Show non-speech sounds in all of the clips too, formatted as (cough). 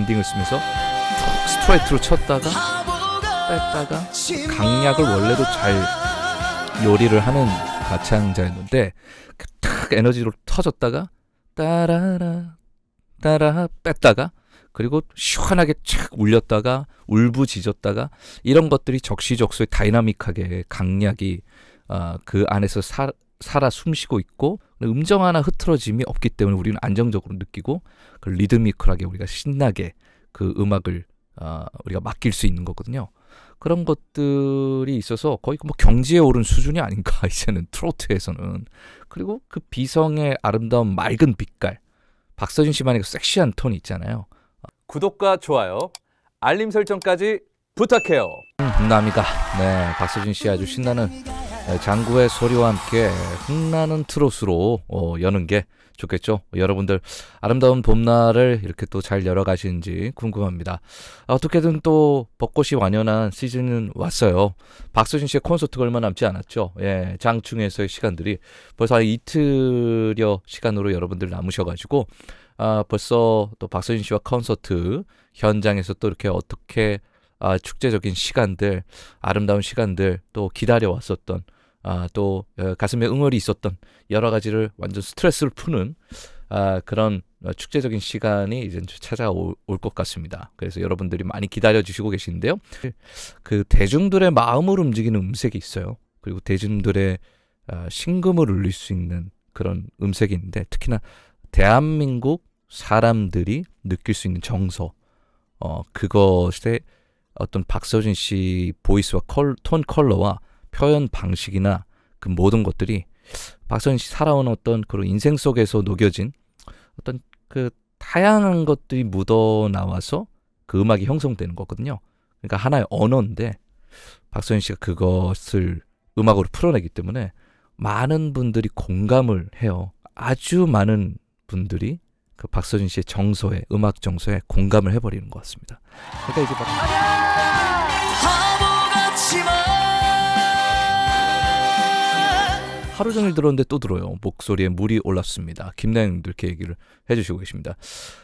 밴딩을 쓰면서 툭 스트레이트로 쳤다가 뺐다가 강약을 원래도 잘 요리를 하는 가창자였는데 그탁 에너지로 터졌다가 따라라 따라 뺐다가 그리고 시원하게 착 울렸다가 울부짖었다가 이런 것들이 적시적소에 다이나믹하게 강약이 아, 그 안에서 사, 살아 숨쉬고 있고 음정 하나 흐트러짐이 없기 때문에 우리는 안정적으로 느끼고 그 리드미컬하게 우리가 신나게 그 음악을 아, 우리가 맡길 수 있는 거거든요. 그런 것들이 있어서 거의 뭐 경지에 오른 수준이 아닌가 (laughs) 이제는 트로트에서는 그리고 그 비성의 아름다운 맑은 빛깔 박서진 씨만의 그 섹시한 톤이 있잖아요. 구독과 좋아요, 알림 설정까지 부탁해요. 흥남이가 네 박서진 씨 아주 신나는 네, 장구의 소리와 함께 흥나는 트롯으로 어, 여는 게 좋겠죠. 여러분들 아름다운 봄날을 이렇게 또 잘 열어가시는지 궁금합니다. 아, 어떻게든 또 벚꽃이 완연한 시즌은 왔어요. 박서진 씨의 콘서트가 얼마 남지 않았죠. 예, 장충에서의 시간들이 벌써 한 이틀여 시간으로 여러분들 남으셔가지고 아, 벌써 또 박서진 씨와 콘서트 현장에서 또 이렇게 어떻게 아, 축제적인 시간들, 아름다운 시간들, 또 기다려왔었던, 아, 또 어, 가슴에 응어리 있었던 여러 가지를 완전 스트레스를 푸는 아, 그런 어, 축제적인 시간이 이제 찾아올 것 같습니다. 그래서 여러분들이 많이 기다려 주시고 계시는데요. 그 대중들의 마음을 움직이는 음색이 있어요. 그리고 대중들의 아, 심금을 울릴 수 있는 그런 음색이 있는데 특히나 대한민국 사람들이 느낄 수 있는 정서, 어, 그것에 어떤 박서진 씨 보이스와 컬, 톤 컬러와 표현 방식이나 그 모든 것들이 박서진 씨 살아온 어떤 그런 인생 속에서 녹여진 어떤 그 다양한 것들이 묻어 나와서 그 음악이 형성되는 거거든요. 그러니까 하나의 언어인데 박서진 씨가 그것을 음악으로 풀어내기 때문에 많은 분들이 공감을 해요. 아주 많은 분들이 그 박서진 씨의 정서에 음악 정서에 공감을 해버리는 것 같습니다. 그러니까 이제 막 하루 종일 들었는데 또 들어요. 목소리에 물이 올랐습니다. 김나영님도 이렇게 얘기를 해주시고 계십니다.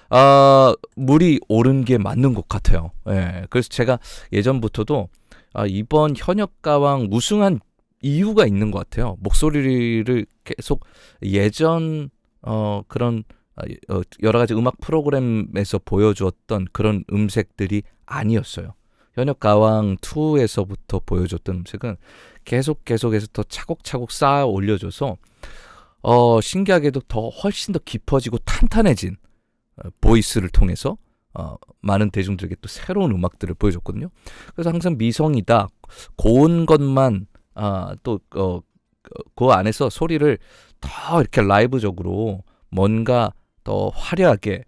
아 물이 오른 게 맞는 것 같아요. 예. 그래서 제가 예전부터도 아, 이번 현역가왕 우승한 이유가 있는 것 같아요. 목소리를 계속 예전 어 그런 여러 가지 음악 프로그램에서 보여주었던 그런 음색들이 아니었어요. 현역 가왕 2에서부터 보여줬던 음색은 계속 계속해서 더 차곡차곡 쌓아 올려줘서 어, 신기하게도 더 훨씬 더 깊어지고 탄탄해진 어, 보이스를 통해서 어, 많은 대중들에게 또 새로운 음악들을 보여줬거든요. 그래서 항상 미성이다 고운 것만 아, 또 어, 그 안에서 소리를 더 이렇게 라이브적으로 뭔가 더 화려하게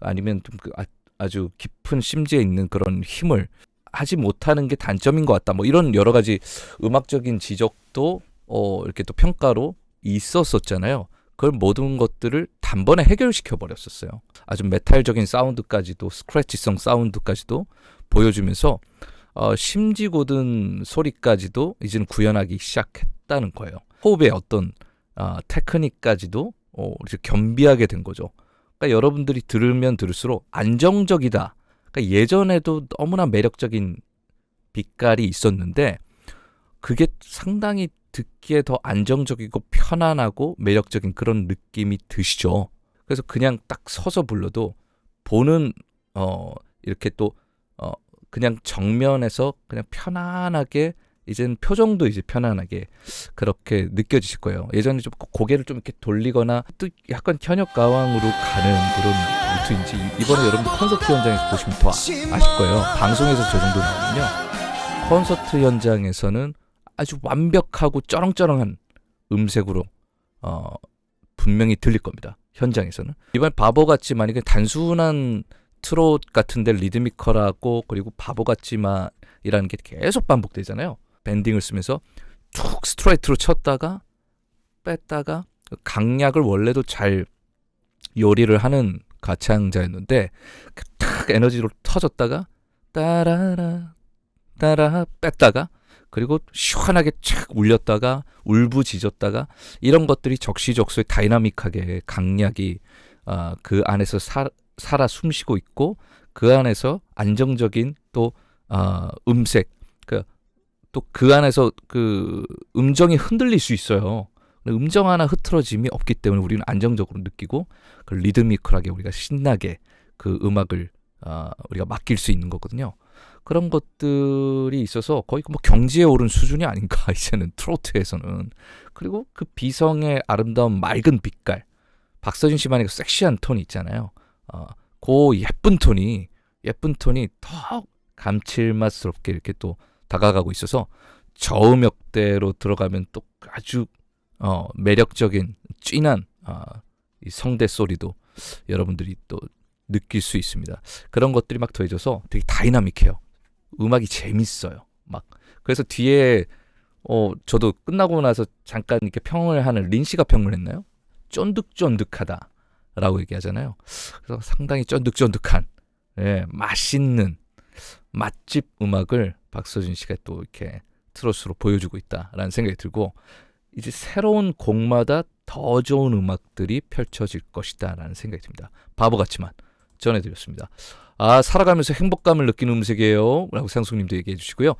아니면 좀그 아, 아주 깊은 심지에 있는 그런 힘을 하지 못하는 게 단점인 것 같다. 뭐 이런 여러 가지 음악적인 지적도 어 이렇게 또 평가로 있었었잖아요. 그걸 모든 것들을 단번에 해결시켜 버렸었어요. 아주 메탈적인 사운드까지도 스크래치성 사운드까지도 보여주면서 어, 심지 고든 소리까지도 이제는 구현하기 시작했다는 거예요. 호흡의 어떤 아, 테크닉까지도 어, 겸비하게 된 거죠. 그러니까 여러분들이 들으면 들을수록 안정적이다. 그러니까 예전에도 너무나 매력적인 빛깔이 있었는데 그게 상당히 듣기에 더 안정적이고 편안하고 매력적인 그런 느낌이 드시죠. 그래서 그냥 딱 서서 불러도 보는 어 이렇게 또 어 그냥 정면에서 그냥 편안하게 이젠 표정도 이제 편안하게 그렇게 느껴지실 거예요. 예전에 좀 고개를 좀 이렇게 돌리거나 또 약간 현역 가왕으로 가는 그런 루트인지 이번에 여러분들 콘서트 현장에서 보시면 더 아- 아실 거예요. 방송에서 저 정도면요. 콘서트 현장에서는 아주 완벽하고 쩌렁쩌렁한 음색으로 어 분명히 들릴 겁니다. 현장에서는 이번 바보 같지만 이게 단순한 트롯 같은데 리드미컬하고 그리고 바보 같지만이라는 게 계속 반복되잖아요. 밴딩을 쓰면서 툭 스트레이트로 쳤다가 뺐다가 그 강약을 원래도 잘 요리를 하는 가창자였는데 그탁 에너지로 터졌다가 따라라 따라 뺐다가 그리고 시원하게 착 울렸다가 울부짖었다가 이런 것들이 적시적소에 다이나믹하게 강약이 아, 그 안에서 사, 살아 숨쉬고 있고 그 안에서 안정적인 또 아, 음색 그 또 그 안에서 그 음정이 흔들릴 수 있어요. 음정 하나 흐트러짐이 없기 때문에 우리는 안정적으로 느끼고 그 리드미컬하게 우리가 신나게 그 음악을 아, 우리가 맡길 수 있는 거거든요. 그런 것들이 있어서 거의 뭐 경지에 오른 수준이 아닌가 (laughs) 이제는 트로트에서는 그리고 그 비성의 아름다운 맑은 빛깔 박서준 씨만의 그 섹시한 톤이 있잖아요. 어, 그 예쁜 톤이 예쁜 톤이 더 감칠맛스럽게 이렇게 또 다가가고 있어서 저음역대로 들어가면 또 아주 어, 매력적인 찐한 아, 이 성대 소리도 여러분들이 또 느낄 수 있습니다. 그런 것들이 막 더해져서 되게 다이나믹해요. 음악이 재밌어요. 막 그래서 뒤에 어 저도 끝나고 나서 잠깐 이렇게 평을 하는 린 씨가 평을 했나요? 쫀득쫀득하다라고 얘기하잖아요. 그래서 상당히 쫀득쫀득한 예, 맛있는 맛집 음악을 박서준 씨가 또 이렇게 트로트로 보여주고 있다라는 생각이 들고 이제 새로운 곡마다 더 좋은 음악들이 펼쳐질 것이다라는 생각이 듭니다. 바보 같지만 전해드렸습니다. 아 살아가면서 행복감을 느끼는 음색이에요. 라고 상숙님도 얘기해 주시고요.